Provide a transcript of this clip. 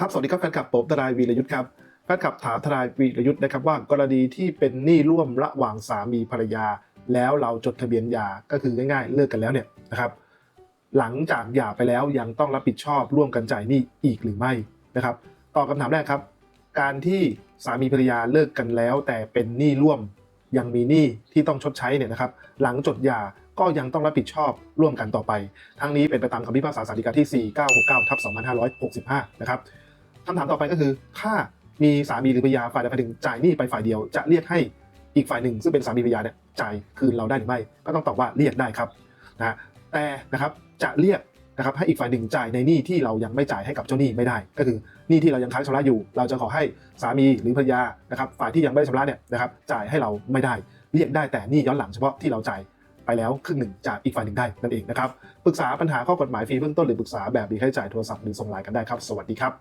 ครับสวัสดีครับแฟนคลับผมทนายวีรยุทธ์ครับแฟนคลับถามทนายวีรยุทธ์นะครับว่ากรณีที่เป็นหนี้ร่วมระหว่างสามีภรรยา แล้วเราจดทะเบียนหย่าก็คือง่ายๆ เลิกกันแล้วเนี่ยนะครับ หลังจากหย่าไปแล้วยังต้องรับผิดชอบร่วมกันจ่ายหนี้อีกหรือไม่นะครับตอบคำถามแรกครับ การที่สามีภรรยาเลิกกันแล้ว แต่เป็นหนี้ร่วมยังมีหนี้ที่ต้องชดใช้เนี่ยนะครับ หลังจดหย่าก็ยังต้องรับผิดชอบร่วมกันต่อไป ทั้งนี้เป็นไปตามคำพิพากษาศาลฎีกาที่ 4969ทับ2565 นะครับ คำถามต่อไปก็คือ ถ้ามีสามีหรือภรรยาฝ่ายใดฝ่ายหนึ่งจ่ายหนี้ไปฝ่ายเดียว จะเรียกให้อีกฝ่ายหนึ่งซึ่งเป็นสามีภรรยาเนี่ยจ่ายคืนเราได้หรือไม่ ก็ต้องตอบว่าเรียกได้ครับนะแต่นะครับจะเรียกนะครับให้อีกฝ่ายหนึ่งจ่ายในหนี้ที่เรายังไม่จ่ายให้กับเจ้าหนี้ไม่ได้ ก็คือหนี้ที่เรายังค้างชำระอยู่ เราจะขอให้สามีหรือภรรยานะครับฝ่ายที่ยังไม่ได้ชำระเนี่ยนะครับจ่ายให้เราไม่ได้ เรียกได้แต่หนี้ย้อนหลังเฉพาะที่เราจ่ายไปแล้วครึ่งหนึ่งจากอีกฝ่ายหนึ่งได้นั่นเองนะครับปรึกษาปัญหาข้อกฎหมายฟรีเบื้องต้นหรือปรึกษาแบบมีค่าใช้จ่ายโทรศัพท์หรือส่งไลน์กันได้ครับ สวัสดีครับ